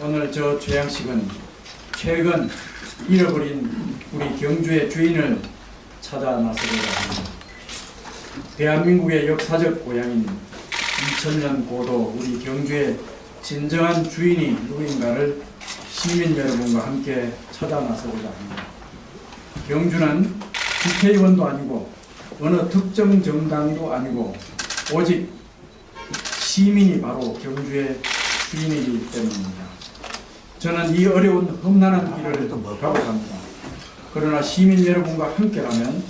오늘 저 죄양식은 최근 잃어버린 우리 경주의 주인을 찾아 나서려고 합니다. 대한민국의 역사적 고향인 2000년 고도 우리 경주의 진정한 주인이 누구인가를 시민 여러분과 함께 찾아 나서고자 합니다. 경주는 국회의원도 아니고 어느 특정 정당도 아니고 오직 시민이 바로 경주의 주인이기 때문입니다. 저는 이 어려운 험난한 길을 가고 갑니다. 그러나 시민 여러분과 함께라면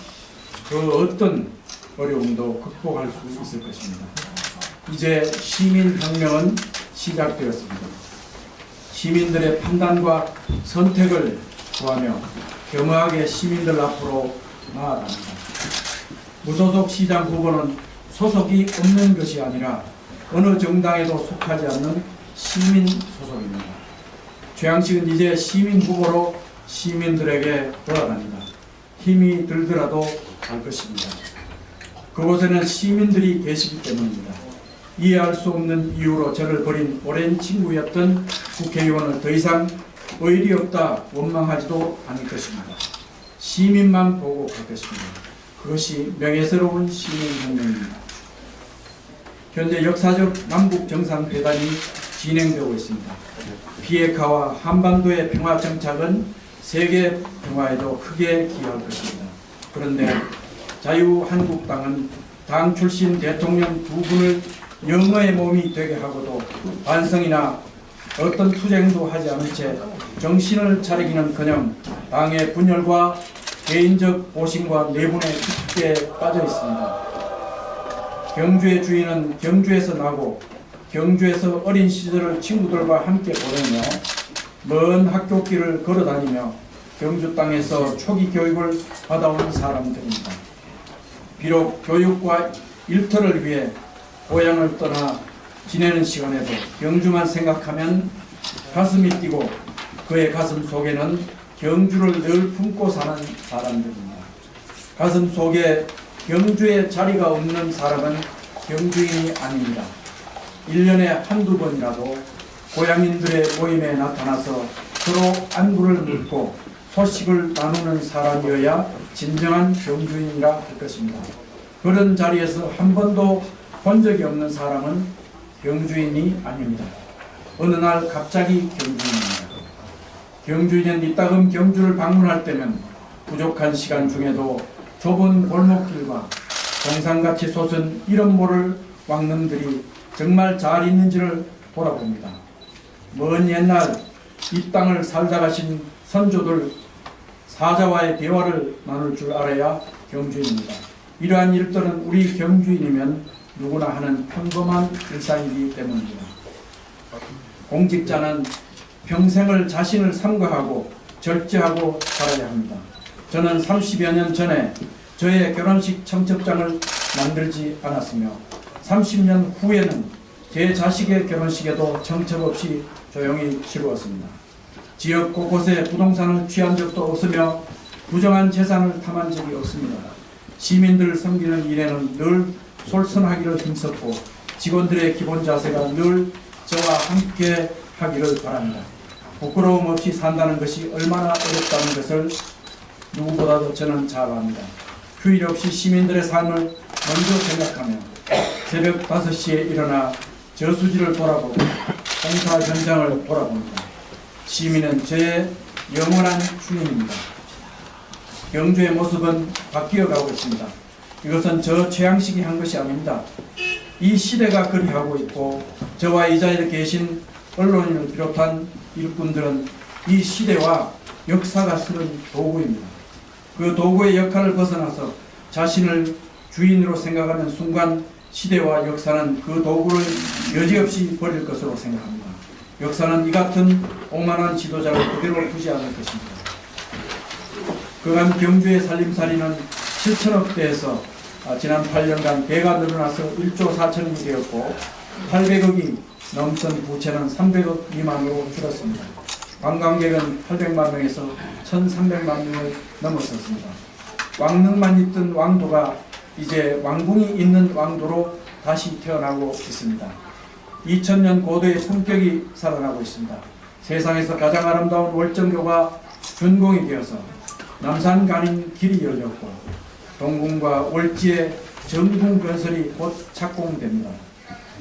그 어떤 어려움도 극복할 수 있을 것입니다. 이제 시민 혁명은 시작되었습니다. 시민들의 판단과 선택을 구하며 겸허하게 시민들 앞으로 나아갑니다. 무소속 시장 후보는 소속이 없는 것이 아니라 어느 정당에도 속하지 않는 시민 소속입니다. 최양식은 이제 시민 후보로 시민들에게 돌아갑니다. 힘이 들더라도 갈 것입니다. 그곳에는 시민들이 계시기 때문입니다. 이해할 수 없는 이유로 저를 버린 오랜 친구였던 국회의원을 더 이상 의리 없다 원망하지도 않을 것입니다. 시민만 보고 갈 것입니다. 그것이 명예스러운 시민 혁명입니다. 현재 역사적 남북 정상회담이 진행되고 있습니다. 비핵화와 한반도의 평화 정착은 세계 평화에도 크게 기여할 것입니다. 그런데 자유한국당은 당 출신 대통령 두 분을 영어의 몸이 되게 하고도 반성이나 어떤 투쟁도 하지 않은 채 정신을 차리기는커녕 당의 분열과 개인적 보신과 내분에 깊게 빠져 있습니다. 경주의 주인은 경주에서 나고 경주에서 어린 시절을 친구들과 함께 보내며 먼 학교 길을 걸어 다니며 경주 땅에서 초기 교육을 받아온 사람들입니다. 비록 교육과 일터를 위해 고향을 떠나 지내는 시간에도 경주만 생각하면 가슴이 뛰고 그의 가슴 속에는 경주를 늘 품고 사는 사람들입니다. 가슴 속에 경주에 자리가 없는 사람은 경주인이 아닙니다. 1년에 한두 번이라도 고향인들의 모임에 나타나서 서로 안부를 묻고 소식을 나누는 사람이어야 진정한 경주인이라 할 것입니다. 그런 자리에서 한 번도 본 적이 없는 사람은 경주인이 아닙니다. 어느 날 갑자기 경주인입니다. 경주인은 이따금 경주를 방문할 때면 부족한 시간 중에도 좁은 골목길과 정상같이 솟은 이름 모를 왕릉들이 정말 잘 있는지를 돌아봅니다. 먼 옛날 이 땅을 살다 가신 선조들 사자와의 대화를 나눌 줄 알아야 경주인입니다. 이러한 일들은 우리 경주인이면 누구나 하는 평범한 일상이기 때문입니다. 공직자는 평생을 자신을 삼가하고 절제하고 살아야 합니다. 저는 30여 년 전에 저의 결혼식 청첩장을 만들지 않았으며 30년 후에는 제 자식의 결혼식에도 청첩 없이 조용히 치루었습니다. 지역 곳곳에 부동산을 취한 적도 없으며 부정한 재산을 탐한 적이 없습니다. 시민들을 섬기는 일에는 늘 솔선하기를 힘썼고 직원들의 기본 자세가 늘 저와 함께 하기를 바랍니다. 부끄러움 없이 산다는 것이 얼마나 어렵다는 것을 누구보다도 저는 잘 압니다. 휴일 없이 시민들의 삶을 먼저 생각하며 새벽 5시에 일어나 저수지를 돌아보고 공사 현장을 돌아봅니다. 시민은 저의 영원한 주인입니다. 경주의 모습은 바뀌어가고 있습니다. 이것은 저 최양식이 한 것이 아닙니다. 이 시대가 그리하고 있고 저와 이 자리에 계신 언론인을 비롯한 일꾼들은 이 시대와 역사가 쓰는 도구입니다. 그 도구의 역할을 벗어나서 자신을 주인으로 생각하는 순간 시대와 역사는 그 도구를 여지없이 버릴 것으로 생각합니다. 역사는 이 같은 오만한 지도자를 그대로 두지 않을 것입니다. 그간 경주의 살림살이는 7천억 대에서 아, 지난 8년간 배가 늘어나서 1조 4천억이 되었고 800억이 넘던 부채는 300억 미만으로 줄었습니다. 관광객은 800만 명에서 1,300만 명을 넘었었습니다. 왕릉만 있던 왕도가 이제 왕궁이 있는 왕도로 다시 태어나고 있습니다. 2000년 고도의 품격이 살아나고 있습니다. 세상에서 가장 아름다운 월정교가 준공이 되어서 남산 가는 길이 열렸고 동궁과 월지의 정궁 건설이 곧 착공됩니다.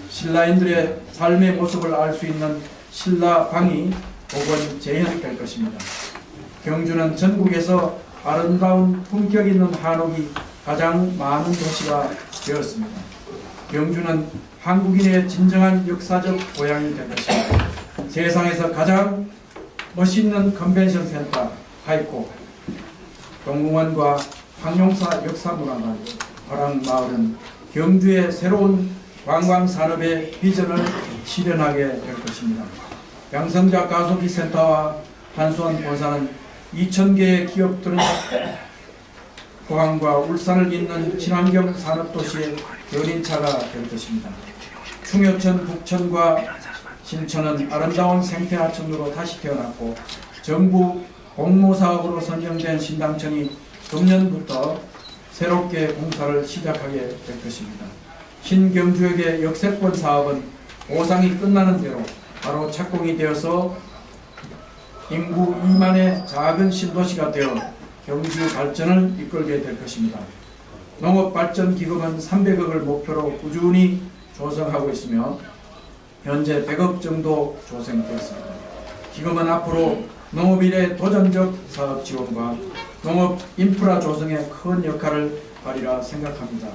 신라인들의 삶의 모습을 알 수 있는 신라방이 복원 재현될 것입니다. 경주는 전국에서 아름다운 품격 있는 한옥이 가장 많은 도시가 되었습니다. 경주는 한국인의 진정한 역사적 고향이 될 것입니다. 세상에서 가장 멋있는 컨벤션 센터 하이코 동궁원과 황룡사 역사문화관 화랑마을은 경주의 새로운 관광 산업의 비전을 실현하게 될 것입니다. 양성자 가소비 센터와 한수원 본사는 2,000개의 기업들은 포항과 울산을 잇는 친환경 산업도시의 견인차가 될 것입니다. 충효천, 북천과 신천은 아름다운 생태하천으로 다시 태어났고 정부 공모사업으로 선정된 신당천이 금년부터 새롭게 공사를 시작하게 될 것입니다. 신경주역의 역세권 사업은 오상이 끝나는 대로 바로 착공이 되어서 인구 2만의 작은 신도시가 되어 경주 발전을 이끌게 될 것입니다. 농업발전기금은 300억을 목표로 꾸준히 조성하고 있으며 현재 100억 정도 조성되었습니다. 기금은 앞으로 농업인의 도전적 사업 지원과 농업 인프라 조성에 큰 역할을 하리라 생각합니다.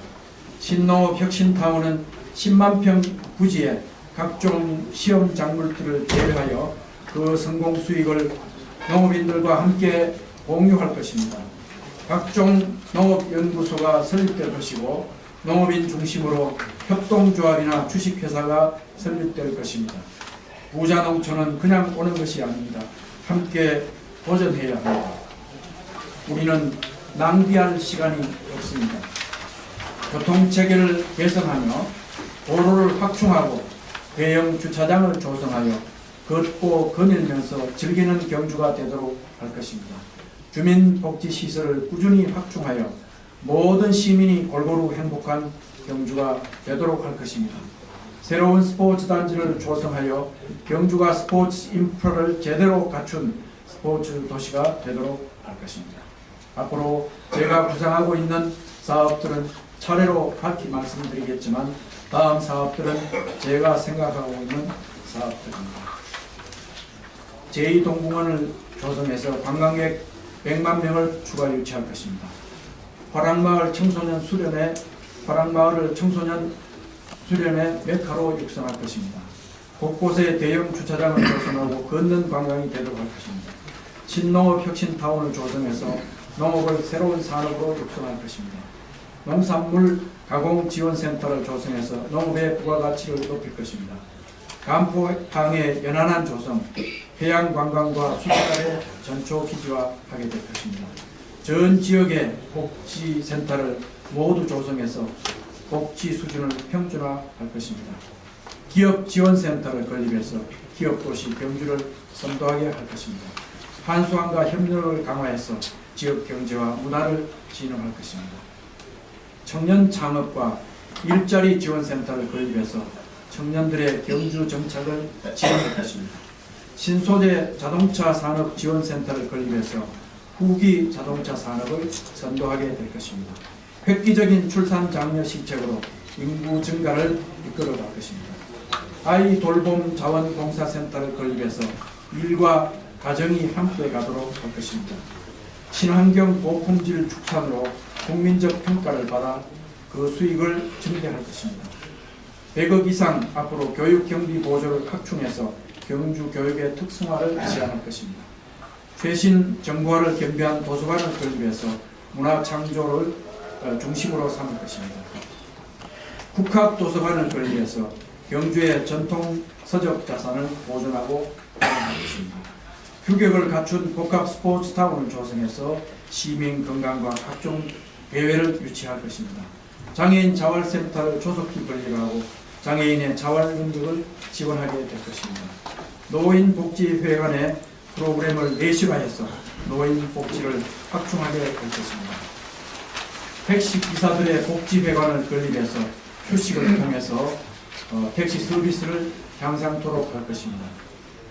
신농업 혁신타운은 10만 평 부지에 각종 시험 작물들을 제외하여 그 성공 수익을 농업인들과 함께 공유할 것입니다. 각종 농업연구소가 설립될 것이고 농업인 중심으로 협동조합이나 주식회사가 설립될 것입니다. 부자 농촌은 그냥 오는 것이 아닙니다. 함께 도전해야 합니다. 우리는 낭비할 시간이 없습니다. 교통체계를 개선하며 도로를 확충하고 대형 주차장을 조성하여 걷고 거닐면서 즐기는 경주가 되도록 할 것입니다. 주민복지 시설을 꾸준히 확충하여 모든 시민이 골고루 행복한 경주가 되도록 할 것입니다. 새로운 스포츠 단지를 조성하여 경주가 스포츠 인프라를 제대로 갖춘 스포츠 도시가 되도록 할 것입니다. 앞으로 제가 구상하고 있는 사업들은 차례로 밝히 말씀드리겠지만 다음 사업들은 제가 생각하고 있는 사업들입니다. 제2동공원을 조성해서 관광객 100만 명을 추가 유치할 것입니다. 화랑마을 청소년 수련회 화랑마을을 청소년 수련회 메카로 육성할 것입니다. 곳곳에 대형 주차장을 조성하고 걷는 관광이 되도록 할 것입니다. 신농업 혁신타운을 조성해서 농업을 새로운 산업으로 육성할 것입니다. 농산물 가공 지원센터를 조성해서 농업의 부가가치를 높일 것입니다. 간포항의 연안한 조성, 해양 관광과 수자의 전초 기지화 하게 될 것입니다. 전 지역의 복지센터를 모두 조성해서 복지 수준을 평준화할 것입니다. 기업 지원센터를 건립해서 기업 도시 경주를 선도하게 할 것입니다. 한수항과 협력을 강화해서 지역 경제와 문화를 진흥할 것입니다. 청년 창업과 일자리 지원센터를 건립해서 청년들의 경주 정착을 지원할 것입니다. 신소재 자동차 산업 지원센터를 건립해서 후기 자동차 산업을 선도하게 될 것입니다. 획기적인 출산 장려 시책으로 인구 증가를 이끌어 갈 것입니다. 아이 돌봄 자원봉사센터를 건립해서 일과 가정이 함께 가도록 할 것입니다. 친환경 고품질 축산으로 국민적 평가를 받아 그 수익을 증대할 것입니다. 100억 이상 앞으로 교육 경비 보조를 확충해서 경주 교육의 특성화를 지향할 것입니다. 최신 정보화를 겸비한 도서관을 건립해서 문화 창조를 어, 중심으로 삼을 것입니다. 국학 도서관을 건립해서 경주의 전통 서적 자산을 보존하고 발전할 것입니다. 규격을 갖춘 복합 스포츠 타운을 조성해서 시민 건강과 각종 대회를 유치할 것입니다. 장애인 자활센터를 조속히 건립하고 장애인의 자활 능력을 지원하게 될 것입니다. 노인복지회관의 프로그램을 내실화해서 노인복지를 확충하게 될 것입니다. 택시 기사들의 복지회관을 건립해서 휴식을 통해서 어, 택시 서비스를 향상토록 할 것입니다.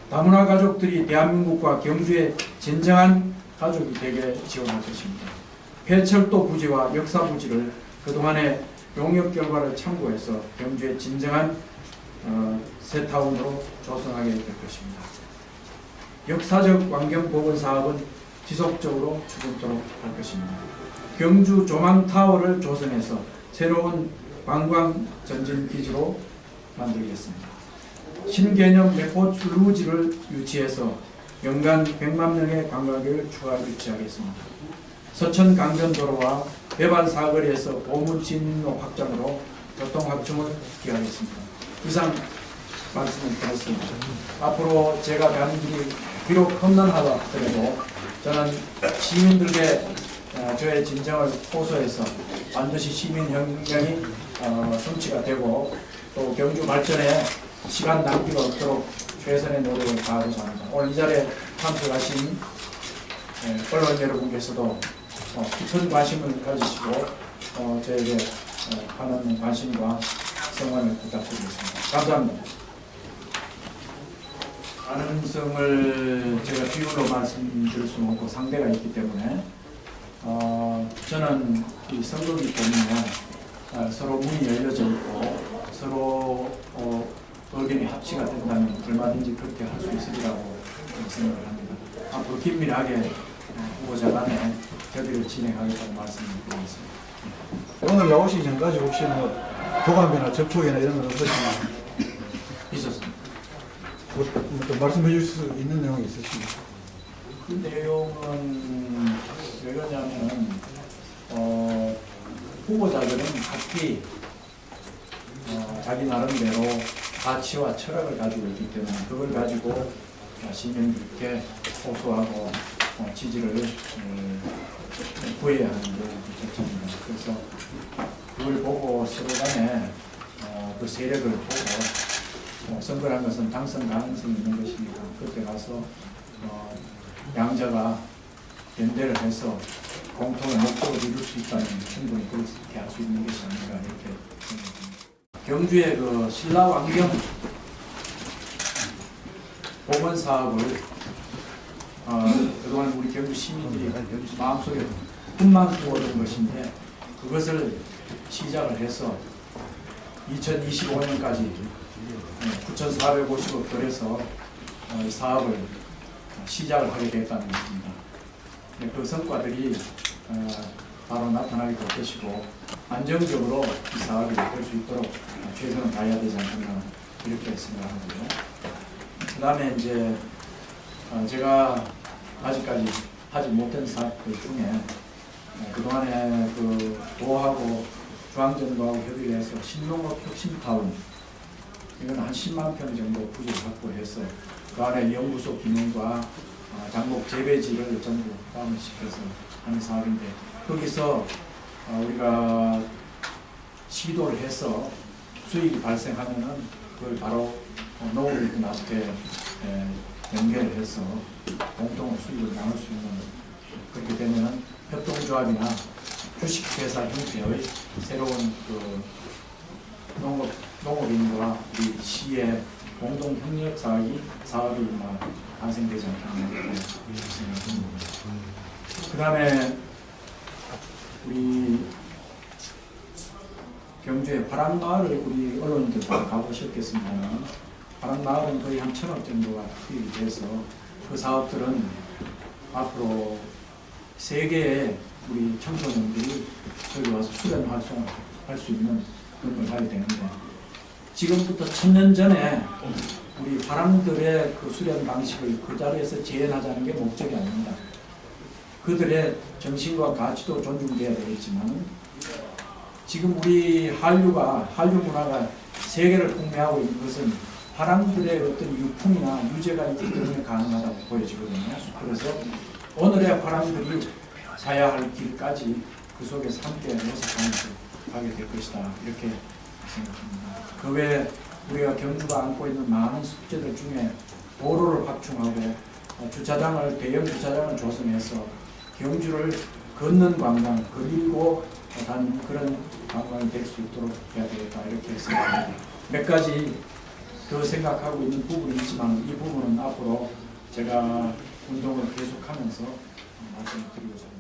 다문화 가족들이 대한민국과 경주의 진정한 가족이 되게 지원할 것입니다. 폐철도 부지와 역사 부지를 그동안의 용역 결과를 참고해서 경주의 진정한 어, 새타운으로 조성하게 될 것입니다. 역사적 환경 보건 사업은 지속적으로 추진토록 할 것입니다. 경주 조망타워를 조성해서 새로운 관광 전진 기지로 만들겠습니다. 신개념 레포 루지를 유치해서 연간 100만 명의 관광객을 추가 유치하겠습니다. 서천 강변도로와 배반 사거리에서 보문 진로 확장으로 교통 확충을 기하겠습니다. 이상 말씀을 드렸습니다. 앞으로 제가 가는 길이 비록 험난하더라도 저는 시민들께 어, 저의 진정을 호소해서 반드시 시민 혁명이 어, 성취가 되고 또 경주 발전에 시간 낭비가 없도록 최선의 노력을 다하고자 합니다. 오늘 이 자리에 참석하신 예, 언론 여러분께서도 어, 큰 관심을 가지시고 어, 저에게 어, 하는 관심과 성원을 부탁드리겠습니다. 감사합니다. 가능성을 제가 비율로 말씀드릴 수는 없고 상대가 있기 때문에 어, 저는 이 선거기 때문에 어, 서로 문이 열려져 있고 서로 어, 의견이 합치가 된다면 얼마든지 그렇게 할 수 있으리라고 생각을 합니다. 앞으로 긴밀하게 어, 후보자 간에 협의를 진행하겠다고 말씀드리겠습니다. 오늘 나오시기 전까지 혹시 뭐 교감이나 접촉이나 이런 건 없으시나 있었습니다. 뭐, 뭐또 말씀해 주실 수 있는 내용이 있으십니까? 그 내용은 왜 그러냐면 어, 후보자들은 각기 어, 자기 나름대로 가치와 철학을 가지고 있기 때문에 그걸 가지고 어, 시민들께 호소하고 어, 지지를 음, 구해야 하는 게 정책입니다. 그래서 그걸 보고 서로 간에 어, 그 세력을 보고 어, 선거란 것은 당선 가능성이 있는 것이니까 그때 가서 어, 양자가 연대를 해서 공통의 목적을 이룰 수 있다면 충분히 그렇게 할 수 있는 것이 아닌가 이렇게. 경주의 그 신라 왕경 복원 사업을 어, 그동안 우리 경주 시민들이 마음속에 꿈만 꾸었던 것인데 그것을 시작을 해서 2025년까지 9,450억 들여서 어, 이 사업을 시작을 하게 됐다는 것입니다. 네, 그 성과들이 어, 바로 나타나게 될 것이고 안정적으로 이 사업이 될 수 있도록 최선을 다해야 되지 않겠나 이렇게 생각하고요. 그 다음에 이제 어, 제가 아직까지 하지 못한 사업들 중에 어, 그동안에 그 도하고 중앙정부하고 협의를 해서 신농업 혁신타운 이건 한 10만 평 정도 부지를 확보해서 그 안에 연구소 기능과 어, 장목 재배지를 전부 포함을 시켜서 하는 사업인데 거기서 어, 우리가 시도를 해서 수익이 발생하면은 그걸 바로 어, 농업이 나한테 연결을 해서 공동 수익을 나눌 수 있는 그렇게 되면은 협동조합이나 주식회사 형태의 새로운 그 농업 농업인과 우리 시의 공동 협력 사업이 사업이 막 탄생되지 않겠나 생각합니다. 그 다음에 우리 경주의 파란마을을 우리 언론들 다 가보셨겠습니다만 파란마을은 거의 한 천억 정도가 투입이 돼서 그 사업들은 앞으로 세계의 우리 청소년들이 여기 와서 수련 활동할 수 있는 그런 걸 하게 되는데 지금부터 천년 전에 우리 바람들의 그 수련 방식을 그 자리에서 재현하자는 게 목적이 아닙니다. 그들의 정신과 가치도 존중돼야 되겠지만 지금 우리 한류가 한류 문화가 세계를 풍미하고 있는 것은 바람들의 어떤 유품이나 유죄가 있기 때문에 가능하다고 보여지거든요. 그래서 오늘의 바람들이 가야 할 길까지 그 속에서 함께 모색하면서 가게 될 것이다 이렇게 생각합니다. 그 외에 우리가 경주가 안고 있는 많은 숙제들 중에 도로를 확충하고 어, 주차장을 대형 주차장을 조성해서 경주를 걷는 관광, 그리고 다니는 그런 관광이 될 수 있도록 해야 되겠다 이렇게 생각합니다. 몇 가지 더 생각하고 있는 부분이 있지만 이 부분은 앞으로 제가 운동을 계속하면서 말씀을 드리고자 합니다.